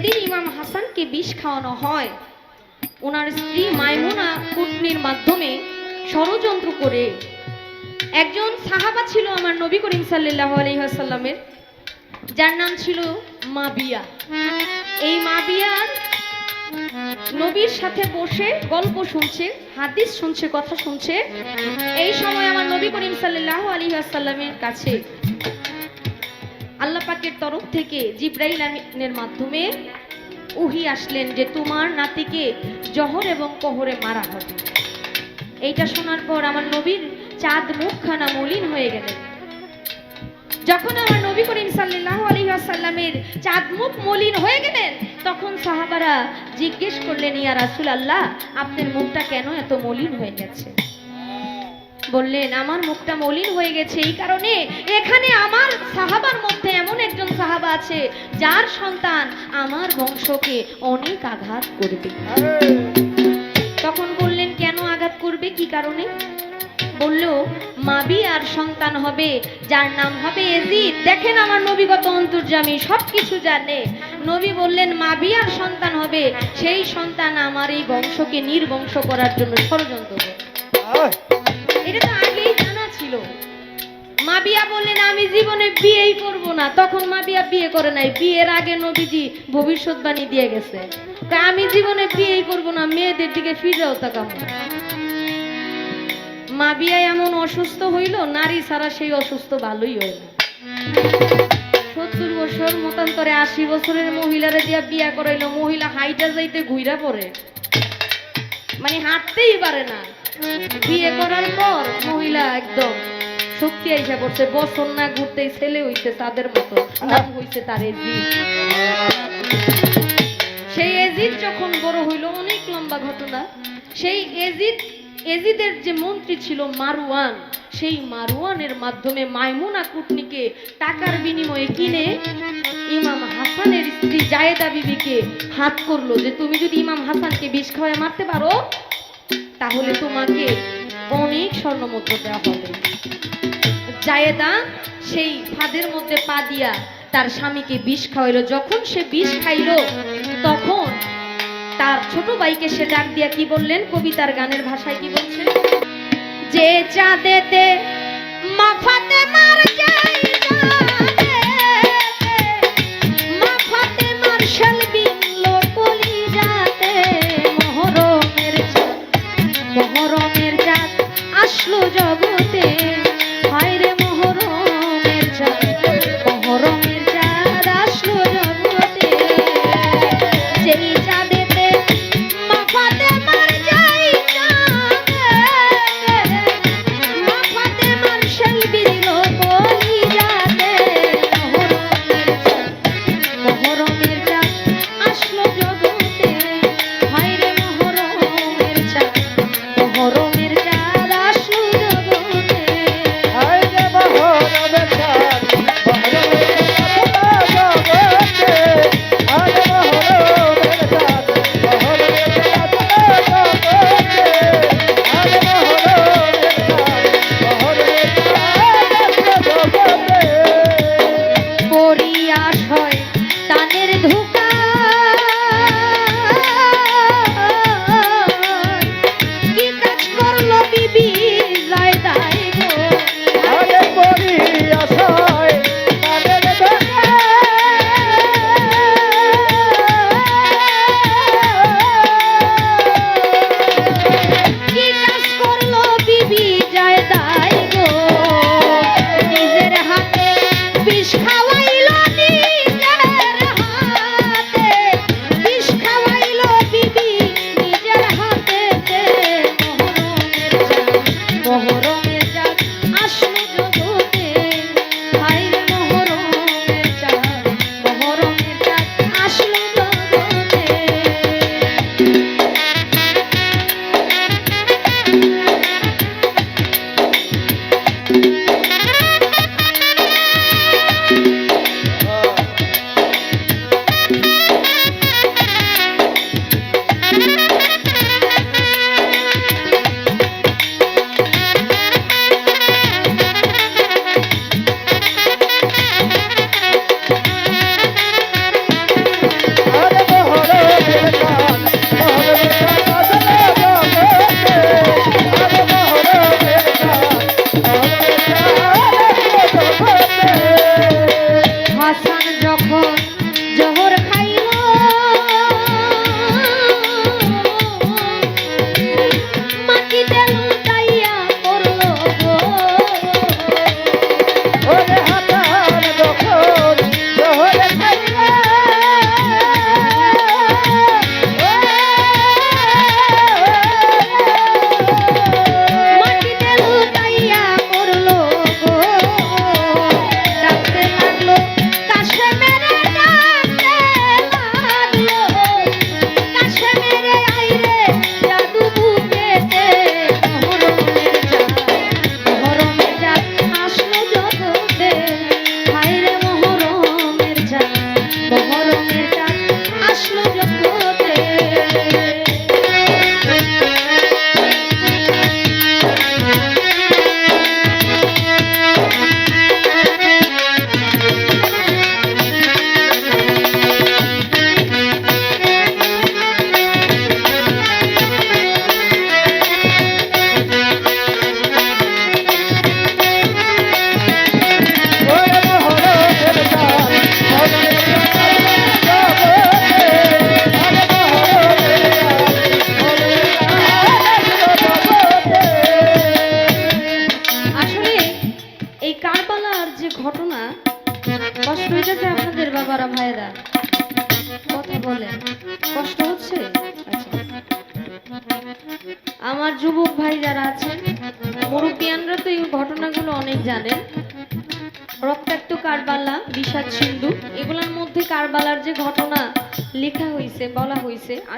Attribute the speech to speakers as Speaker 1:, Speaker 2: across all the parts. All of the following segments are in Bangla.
Speaker 1: যেদিন ইমাম হাসানকে বিষ খাওয়ানো হয়, ওনার স্ত্রী মাইমুনা কুটনির মাধ্যমে ষড়যন্ত্র করে একজন সাহাবা ছিল আমার নবী করিম সাল্লাহ আলহিহাসাল্লামের যার নাম ছিল মাবিয়া। এই মাবিয়ার নবীর সাথে বসে গল্প শুনছে, হাদিস শুনছে, কথা শুনছে। এই সময় আমার নবী করিম সাল্লাহ আলী আসাল্লামের কাছে পাকের তরফ থেকে জিব্রাইল আমিনের মাধ্যমে উহি আসলেন যে তোমার নাতিকে জহর এবং কহরে মারা হবে। এইটা শোনার পর আমার নবীর চাঁদ মুখখানা মলিন হয়ে গেলেন যখন আমার নবী করিম সাল্লাল্লাহু আলাইহি ওয়াসাল্লামের চাঁদ মুখ মলিন হয়ে গেলেন, তখন সাহাবারা জিজ্ঞেস করলেন, ইয়া রাসুল আল্লাহ আপনার মুখটা কেন এত মলিন হয়ে গেছে? বললেন, আমার মুখটা মলিন হয়ে গেছে এই কারণে এখানে আমার সাহাবার মধ্যে এমন একজন সাহাবা আছে, যার সন্তান আমার বংশকে অনেক আঘাত করবে। তখন বললেন, কেন আঘাত করবে? কি কারণে? বলল, মাবি আর সন্তান হবে, যার নাম হবে এজিদ। দেখেন আমার নবীগত অন্তর্জামী সব কিছু জানে। নবী বললেন, মাবি আর সন্তান হবে, সেই সন্তান আমার এই বংশকে নির্বংশ করার জন্য ষড়যন্ত্র এটা তো আগেই জানা ছিল। মাবিয়া বললেন আমি জীবনে বিয়েই করব না। তখন মাবিয়া বিয়ে করে নাই। বিয়ের আগে নবীজি ভবিষ্যৎবাণী দিয়ে গেছে। তা আমি জীবনে বিয়েই করব না, মেয়েদের দিকে ফিরেও তাকাবো না। মাবিয়া এমন অসুস্থ হইল, নারী ছাড়া সেই অসুস্থ ভালোই হইল সত্তর বছর, মতান্তরে আশি বছরের মহিলারে দিয়া বিয়া করাইলো। মহিলা হাইটা যাইতে ঘুইরা পড়ে। মানে হাঁটতেই পারে না। বিয়ে করার পর মহিলা একদম শক্তি আইসা করছে বছর না ঘুরতেই ছেলে হইছে তাদের মতো, নাম হইছে তার এজিদ সেই এজিদ যখন বড় হইল, অনেক লম্বা ঘটনা। সেই এজিদ এজিদের যে মন্ত্রী ছিল মারওয়ান, সেই মারওয়ানের মাধ্যমে মাইমুনা কুটনিকে টাকার বিনিময়ে কিনে ইমাম হাসানের স্ত্রী জায়েদা বিবিকে হাত করল যে, তুমি যদি ইমাম হাসানকে বিষ খাওয়ায় মারতে পারো তাহলে তোমাকে অনেক স্বর্ণ দেওয়া হবে। জায়েদা সেই ফাঁদের মধ্যে পা দিয়া তার স্বামীকে বিষ খাওয়াইল। যখন সে বিষ খাইল, তখন তার ছোট ভাইকে সে ডাক দিয়া কি বললেন? কবিতার গানের ভাষায় কি বলছেন যে চাঁদেতে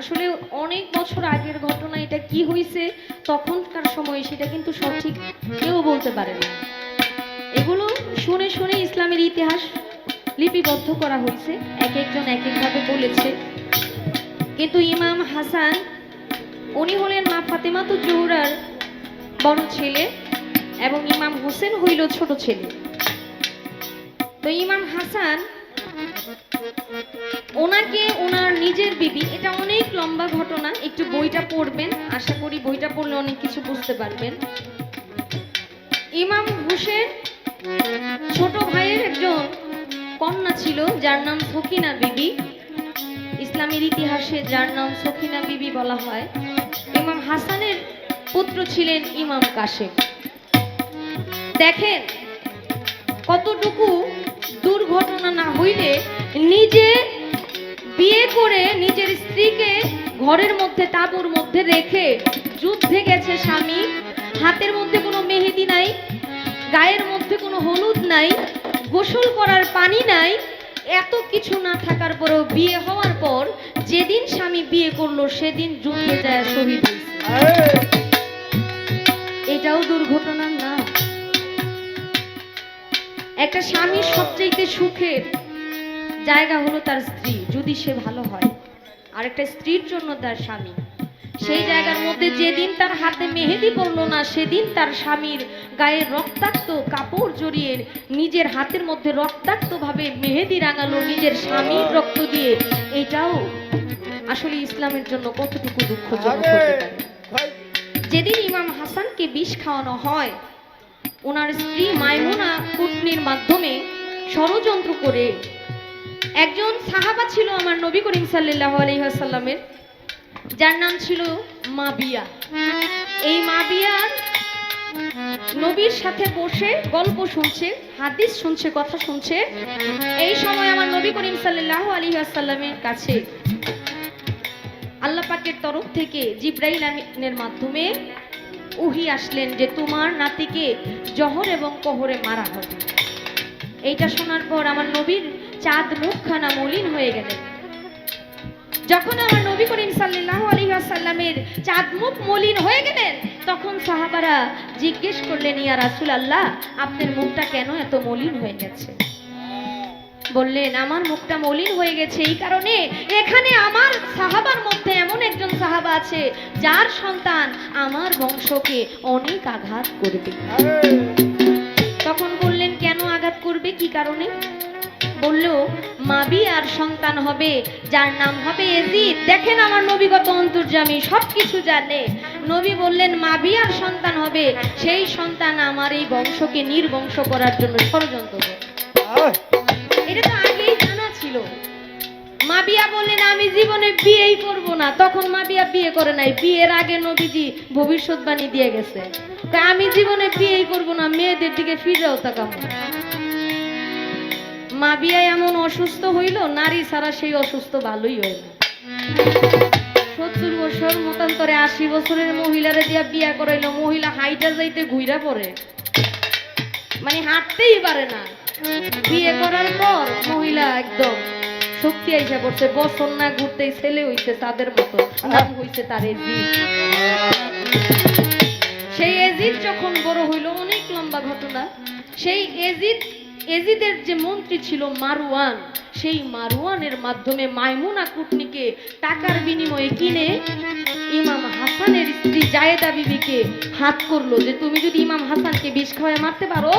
Speaker 1: আসলে অনেক বছর আগের ঘটনা, এটা কি হয়েছে তখনকার সময় সেটা কিন্তু সঠিক কেউ বলতে পারে না। এগুলো শুনে শুনে ইসলামের ইতিহাস লিপিবদ্ধ করা হয়েছে এক একজন এক একভাবে বলেছে। কিন্তু ইমাম হাসান, উনি হলেন মা ফাতেমা তো জহুরার বড় ছেলে এবং ইমাম হোসেন হইল ছোট ছেলে। তো ইমাম হাসান ওনাকে, ওনার নিজের বিবি, এটা অনেক লম্বা ঘটনা, একটু বইটা পড়বেন, আশা করি বইটা পড়লে অনেক কিছু বুঝতে পারবেন। ইমাম হোসেন ছোট ভাইয়ের একজন কন্যা ছিল, যার নাম সকিনা বিবি। ইসলামের ইতিহাসে যার নাম সখিনা বিবি বলা হয়। ইমাম হাসানের পুত্র ছিলেন ইমাম কাশেম। দেখেন কতটুকু দুর্ঘটনা নিজে বিয়ে করে নিজের স্ত্রীকে ঘরের মধ্যে, তাঁবুর মধ্যে রেখে যুদ্ধে গেছে স্বামী। হাতের মধ্যে কোনো মেহেদি নাই, গায়ের মধ্যে কোনো হলুদ নাই, গোসল করার পানি নাই, এত কিছু না থাকার পরেও বিয়ে হওয়ার পর যেদিন স্বামী বিয়ে করল সেদিন যুদ্ধে যায় শহীদ এটাও দুর্ঘটনার না একটা স্বামীর সবচেয়ে সুখের জায়গা হলো তার স্ত্রী, যদি সে ভালো হয়। আর একটা স্ত্রীর জন্য তার স্বামী। সেই জায়গার মধ্যে যেদিন তার হাতে মেহেদি পড়ল না, সেদিন তার স্বামীর গায়ে রক্তাক্ত কাপড় জড়িয়ে নিজের হাতের মধ্যে রক্তাক্ত ভাবে মেহেদি রাঙালো নিজের স্বামীর রক্ত দিয়ে। এটাও আসলে ইসলামের জন্য কতটুকু হতে যেদিন ইমাম হাসানকে বিষ খাওয়ানো হয়, ওনার স্ত্রী মাইমুনা কুটনির মাধ্যমে ষড়যন্ত্র করে একজন সাহাবা ছিল আমার নবী করিম সাল্লাহ আলহিহাসাল্লামের যার নাম ছিল মাবিয়া। এই মাবিয়ার নবীর সাথে বসে গল্প শুনছে, হাদিস শুনছে, কথা শুনছে। এই সময় আমার নবী করিম সাল্লাহ আলী আসাল্লামের কাছে আল্লাহ পাকের তরফ থেকে জিব্রাইল মাধ্যমে উহি আসলেন যে তোমার নাতিকে জহর এবং কহরে মারা হবে। এইটা শোনার পর আমার নবীর চাঁদ মুখখানা মলিন হয়ে গেলেন যখন আমার নবী করিম সাল্লাল্লাহু আলাইহি ওয়াসাল্লামের চাঁদ মুখ মলিন হয়ে গেলেন তখন সাহাবারা জিজ্ঞেস করলেন ইয়া রাসুল আল্লাহ আপনার মুখটা কেন এত মলিন হয়ে গেছে? বললেন আমার মুখটা মলিন হয়ে গেছে এই কারণে এখানে আমার সাহাবার মধ্যে এমন একজন সাহাবা আছে যার সন্তান আমার বংশকে অনেক আঘাত করবে। তখন বললেন কেন আঘাত করবে? কি কারণে? বলল মাবি আর সন্তান হবে যার নাম হবে এজিদ। দেখেন আমার নবীগত অন্তর্জামী সব কিছু জানে। নবী বললেন মাবি আর সন্তান হবে সেই সন্তান আমার এই বংশকে নির্বংশ করার জন্য ষড়যন্ত্র এটা তো আগেই জানা ছিল। মাবিয়া বললেন আমি জীবনে বিয়েই করব না। তখন মাবিয়া বিয়ে করে নাই। বিয়ের আগে নবীজি ভবিষ্যৎবাণী দিয়ে গেছে। তা আমি জীবনে বিয়েই করব না মেয়েদের দিকে ফিরেও তাকাবো মাবিয়া এমন অসুস্থ হইল, নারী ছাড়া সেই অসুস্থ ভালোই হইল সত্তর বছর মতান্তরে আশি বছরের মহিলারে দিয়া বিয়া করাইলো, মহিলা হাইটা যাইতে ঘুইরা পড়ে। মানে হাঁটতেই পারে না। বিয়ে করার পর মহিলা একদম শক্তি আইসা করছে বছর না ঘুরতেই ছেলে হইছে তাদের মতো নাম হইছে তার এজিদ সেই এজিদ যখন বড় হইল, অনেক লম্বা ঘটনা। সেই এজিদ এজিদের যে মন্ত্রী ছিল মারওয়ান, সেই মারওয়ানের মাধ্যমে মাইমুনা কুটনিকে টাকার বিনিময়ে কিনে ইমাম হাসানের স্ত্রী জায়েদা বিবিকে হাত করল যে, তুমি যদি ইমাম হাসানকে বিষ খাওয়ায় মারতে পারো,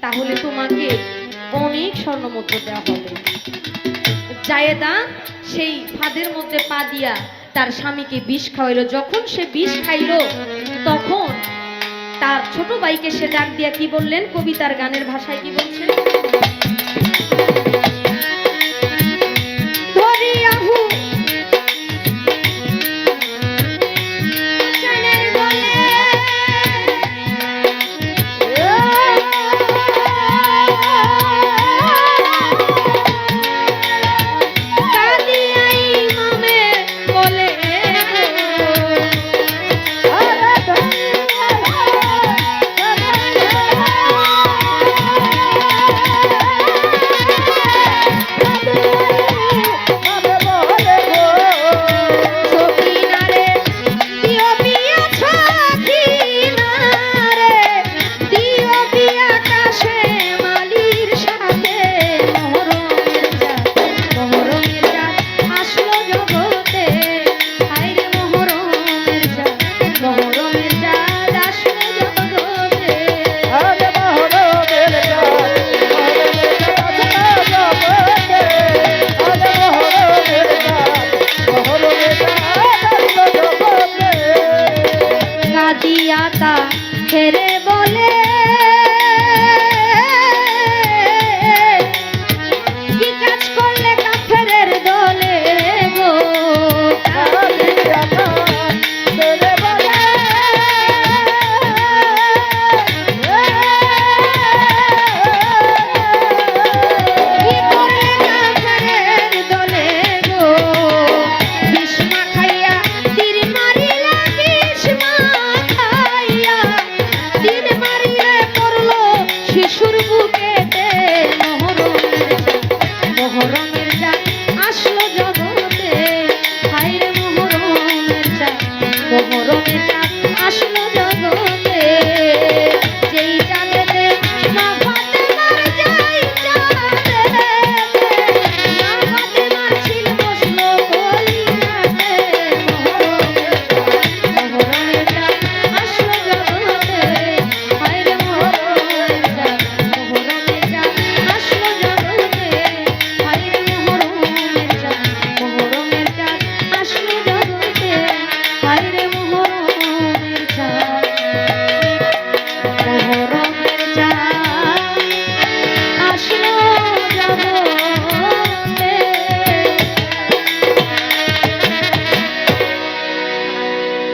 Speaker 1: তাহলে তোমাকে অনেক স্বর্ণমুদ্রা দেওয়া হবে। জায়েদা সেই ফাঁদের মধ্যে পা দিয়া তার স্বামীকে বিষ খাওয়াইলো। যখন সে বিষ খাইলো, তখন তার ছোট ভাইকে সে ডাক দিয়া কি বললেন? কবিতার গানের ভাষায় কি বলছে